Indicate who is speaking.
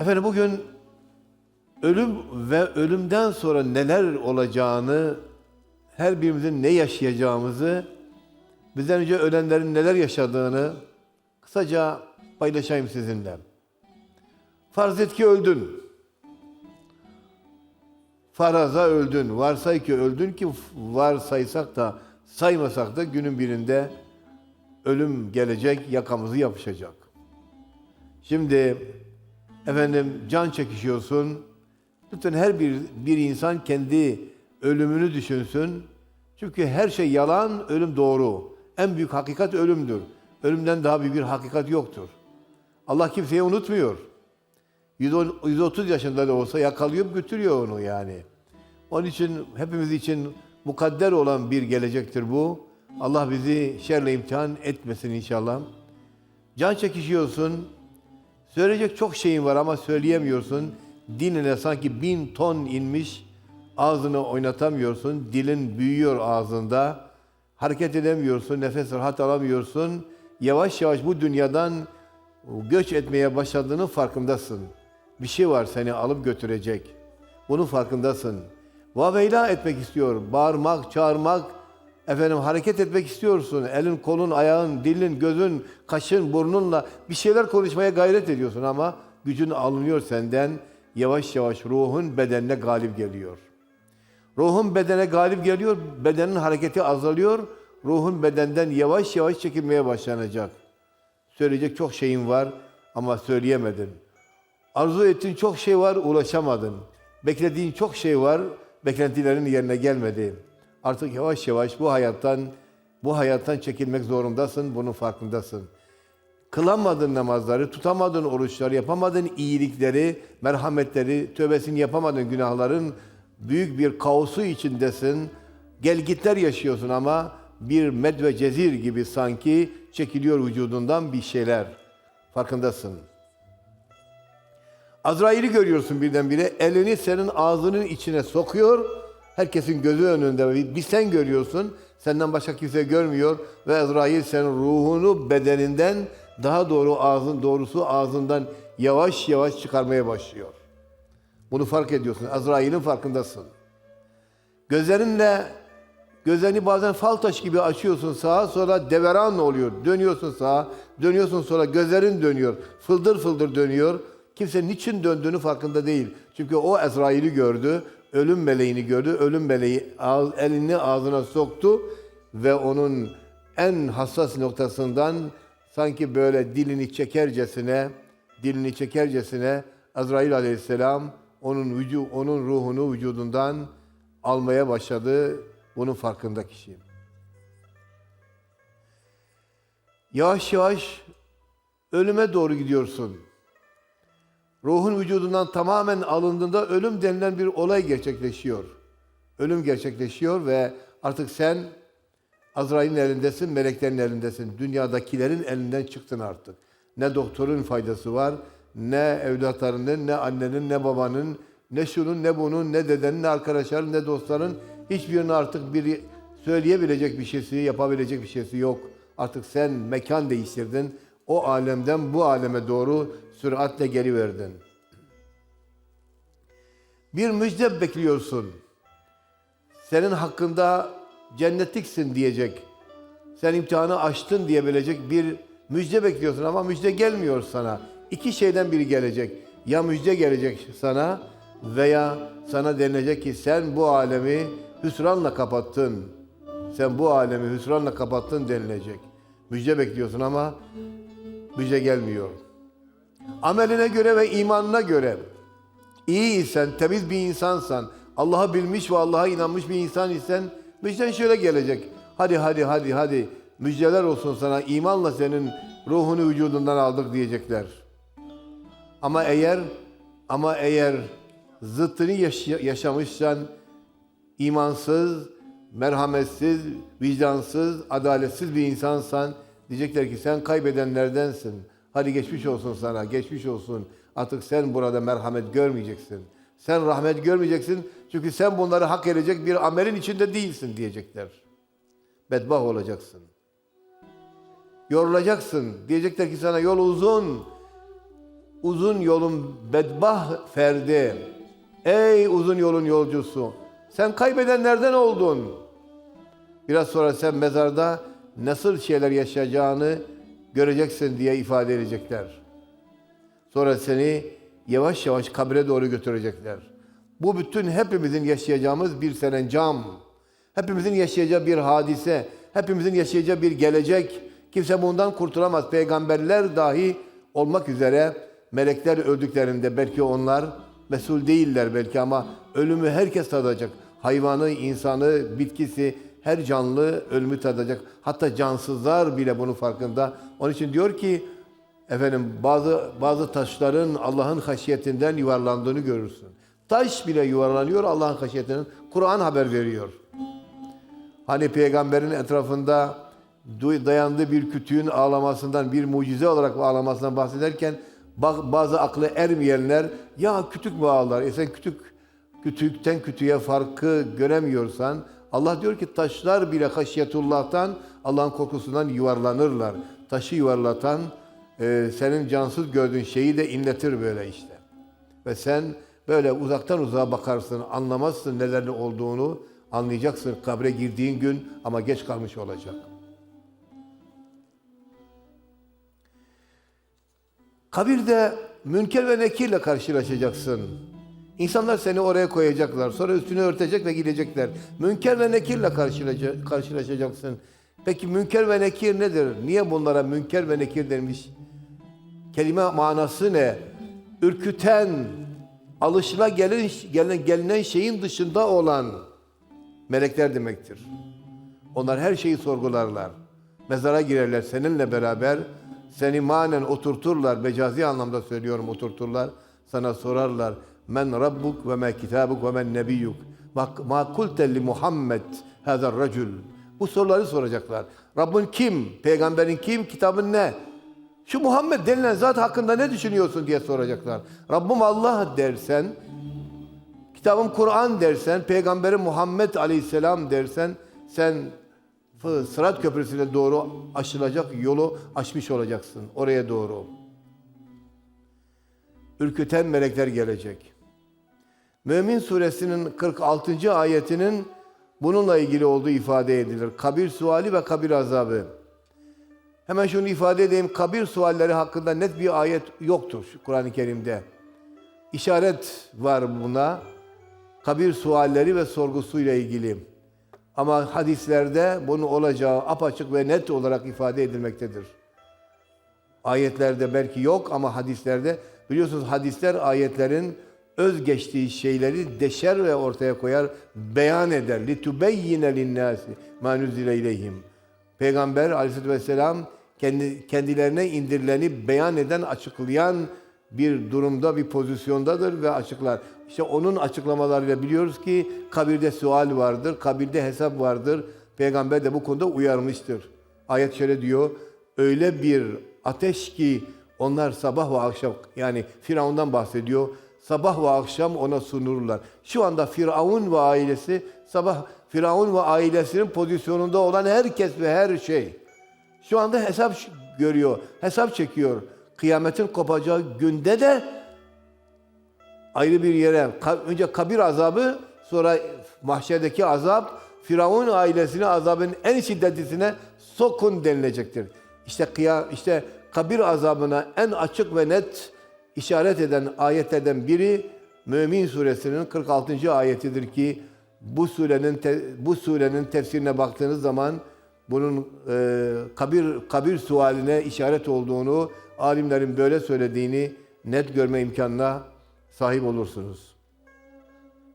Speaker 1: Efendim bugün ölüm ve ölümden sonra neler olacağını, her birimizin ne yaşayacağımızı, bizden önce ölenlerin neler yaşadığını kısaca paylaşayım sizinle. Farz et ki öldün. Faraza öldün. Varsay ki öldün ki varsaysak da saymasak da günün birinde ölüm gelecek, yakamızı yapışacak. Şimdi efendim can çekişiyorsun. Lütfen her bir, bir insan kendi ölümünü düşünsün. Çünkü her şey yalan, ölüm doğru. En büyük hakikat ölümdür. Ölümden daha büyük bir hakikat yoktur. Allah kimseyi unutmuyor. 110 130 yaşında da olsa yakalıyor, götürüyor onu yani. Onun için hepimiz için mukadder olan bir gelecektir bu. Allah bizi şerle imtihan etmesin inşallah. Can çekişiyorsun. Söyleyecek çok şeyin var ama söyleyemiyorsun. Diline sanki bin ton inmiş. Ağzını oynatamıyorsun. Dilin büyüyor ağzında. Hareket edemiyorsun. Nefes rahat alamıyorsun. Yavaş yavaş bu dünyadan göç etmeye başladığının farkındasın. Bir şey var seni alıp götürecek. Bunun farkındasın. Vaveyla etmek istiyor. Bağırmak, çağırmak, efendim hareket etmek istiyorsun. Elin, kolun, ayağın, dilin, gözün, kaşın, burnunla bir şeyler konuşmaya gayret ediyorsun ama gücün alınıyor senden. Yavaş yavaş ruhun bedenine galip geliyor. Ruhun bedene galip geliyor, bedenin hareketi azalıyor. Ruhun bedenden yavaş yavaş çekilmeye başlanacak. Söyleyecek çok şeyin var ama söyleyemedin. Arzu ettiğin çok şey var, ulaşamadın. Beklediğin çok şey var, beklentilerin yerine gelmedi. Artık yavaş yavaş bu hayattan bu hayattan çekilmek zorundasın, bunun farkındasın. Kılamadın namazları, tutamadın oruçları, yapamadın iyilikleri, merhametleri, tövbesini yapamadın günahların büyük bir kaosu içindesin. Gelgitler yaşıyorsun ama bir med ve cezir gibi sanki çekiliyor vücudundan bir şeyler. Farkındasın. Azrail'i görüyorsun birdenbire. Elini senin ağzının içine sokuyor. Herkesin gözü önünde. Bir sen görüyorsun. Senden başka kimse görmüyor. Ve Azrail senin ruhunu bedeninden daha doğru ağzın doğrusu ağzından yavaş yavaş çıkarmaya başlıyor. Bunu fark ediyorsun. Azrail'in farkındasın. Gözlerinle gözlerini bazen fal taş gibi açıyorsun sağa sonra deveran oluyor. Dönüyorsun sağa, dönüyorsun sonra gözlerin dönüyor. Fıldır fıldır dönüyor. Kimse niçin döndüğünü farkında değil. Çünkü o Azrail'i gördü, ölüm meleğini gördü. Ölüm meleği elini ağzına soktu ve onun en hassas noktasından sanki böyle dilini çekercesine, dilini çekercesine Azrail aleyhisselam onun vücu, onun ruhunu vücudundan almaya başladı. Bunun farkında kişi. Yavaş yavaş ölüme doğru gidiyorsun. Ruhun vücudundan tamamen alındığında ölüm denilen bir olay gerçekleşiyor. Ölüm gerçekleşiyor ve artık sen Azrail'in elindesin, meleklerin elindesin. Dünyadakilerin elinden çıktın artık. Ne doktorun faydası var, ne evlatlarının, ne annenin, ne babanın, ne şunun, ne bunun, ne dedenin, ne arkadaşların, ne dostların hiçbirinin artık bir söyleyebilecek bir şeysi, yapabilecek bir şeysi yok. Artık sen mekan değiştirdin. O alemden bu aleme doğru süratle geliverdin. Bir müjde bekliyorsun. Senin hakkında cennetliksin diyecek. Sen imtihanı aştın diyebilecek bir müjde bekliyorsun ama müjde gelmiyor sana. İki şeyden biri gelecek. Ya müjde gelecek sana veya sana denilecek ki sen bu alemi hüsranla kapattın. Sen bu alemi hüsranla kapattın denilecek. Müjde bekliyorsun ama müjde gelmiyor. Ameline göre ve imanına göre iyi isen, temiz bir insansan, Allah'ı bilmiş ve Allah'a inanmış bir insan isen müjden şöyle gelecek. Hadi hadi hadi hadi müjdeler olsun sana imanla senin ruhunu vücudundan aldık diyecekler. Ama eğer ama eğer zıttını yaş- yaşamışsan imansız, merhametsiz, vicdansız, adaletsiz bir insansan diyecekler ki sen kaybedenlerdensin. Hadi geçmiş olsun sana, geçmiş olsun. Artık sen burada merhamet görmeyeceksin. Sen rahmet görmeyeceksin çünkü sen bunları hak edecek bir amelin içinde değilsin diyecekler. Bedbah olacaksın. Yorulacaksın. Diyecekler ki sana yol uzun. uzun yolun bedbah ferdi. Ey uzun yolun yolcusu. Sen kaybedenlerden oldun. Biraz sonra sen mezarda nasıl şeyler yaşayacağını göreceksin diye ifade edecekler. Sonra seni yavaş yavaş kabre doğru götürecekler. Bu bütün hepimizin yaşayacağımız bir serencam. Hepimizin yaşayacağı bir hadise. Hepimizin yaşayacağı bir gelecek. Kimse bundan kurtulamaz. Peygamberler dahi olmak üzere melekler öldüklerinde belki onlar mesul değiller belki ama ölümü herkes tadacak. Hayvanı, insanı, bitkisi, her canlı ölümü tadacak. Hatta cansızlar bile bunun farkında. Onun için diyor ki efendim bazı bazı taşların Allah'ın haşiyetinden yuvarlandığını görürsün. Taş bile yuvarlanıyor Allah'ın haşiyetinden. Kur'an haber veriyor. Hani peygamberin etrafında dayandığı bir kütüğün ağlamasından, bir mucize olarak ağlamasından bahsederken bazı aklı ermeyenler ya kütük mü ağlar? E sen kütük, kütükten kütüğe farkı göremiyorsan Allah diyor ki taşlar bile haşyetullah'tan, Allah'ın korkusundan yuvarlanırlar. Taşı yuvarlatan e, senin cansız gördüğün şeyi de inletir böyle işte. Ve sen böyle uzaktan uzağa bakarsın, anlamazsın neler olduğunu, anlayacaksın kabre girdiğin gün ama geç kalmış olacak. Kabirde münker ve nekirle karşılaşacaksın. İnsanlar seni oraya koyacaklar. Sonra üstünü örtecek ve gidecekler. Münker ve nekirle karşılaşa- karşılaşacaksın. Peki münker ve nekir nedir? Niye bunlara münker ve nekir denmiş? Kelime manası ne? Ürküten, alışıla gelin, gelinen, gelinen şeyin dışında olan melekler demektir. Onlar her şeyi sorgularlar. Mezara girerler seninle beraber. Seni manen oturturlar. Mecazi anlamda söylüyorum oturturlar. Sana sorarlar. Men Rabbuk ve me kitabuk ve men nebiyyuk. Ma, ma kulte li Muhammed hazar racul. Bu soruları soracaklar. Rabbin kim? Peygamberin kim? Kitabın ne? Şu Muhammed denilen zat hakkında ne düşünüyorsun diye soracaklar. Rabbim Allah dersen, kitabım Kur'an dersen, Peygamberim Muhammed Aleyhisselam dersen, sen Sırat Köprüsü'ne doğru aşılacak yolu açmış olacaksın. Oraya doğru. Ürküten melekler gelecek. Mümin suresinin 46. ayetinin bununla ilgili olduğu ifade edilir. Kabir suali ve kabir azabı. Hemen şunu ifade edeyim. Kabir sualleri hakkında net bir ayet yoktur Kur'an-ı Kerim'de. İşaret var buna. Kabir sualleri ve sorgusuyla ilgili. Ama hadislerde bunun olacağı apaçık ve net olarak ifade edilmektedir. Ayetlerde belki yok ama hadislerde biliyorsunuz hadisler ayetlerin öz geçtiği şeyleri deşer ve ortaya koyar, beyan eder. لِتُبَيِّنَ لِلنَّاسِ مَا نُزِّلَ اِلَيْهِمْ Peygamber aleyhissalatü vesselam kendi, kendilerine indirileni beyan eden, açıklayan bir durumda, bir pozisyondadır ve açıklar. İşte onun açıklamalarıyla biliyoruz ki kabirde sual vardır, kabirde hesap vardır. Peygamber de bu konuda uyarmıştır. Ayet şöyle diyor, öyle bir ateş ki onlar sabah ve akşam, yani Firavun'dan bahsediyor, sabah ve akşam ona sunurlar. Şu anda Firavun ve ailesi, sabah Firavun ve ailesinin pozisyonunda olan herkes ve her şey. Şu anda hesap görüyor, hesap çekiyor. Kıyametin kopacağı günde de ayrı bir yere, önce kabir azabı, sonra mahşerdeki azap, Firavun ailesini azabın en şiddetlisine sokun denilecektir. İşte kıya, işte kabir azabına en açık ve net işaret eden ayetlerden biri Mümin suresinin 46. ayetidir ki bu surenin te- bu surenin tefsirine baktığınız zaman bunun e, kabir kabir sualine işaret olduğunu alimlerin böyle söylediğini net görme imkanına sahip olursunuz.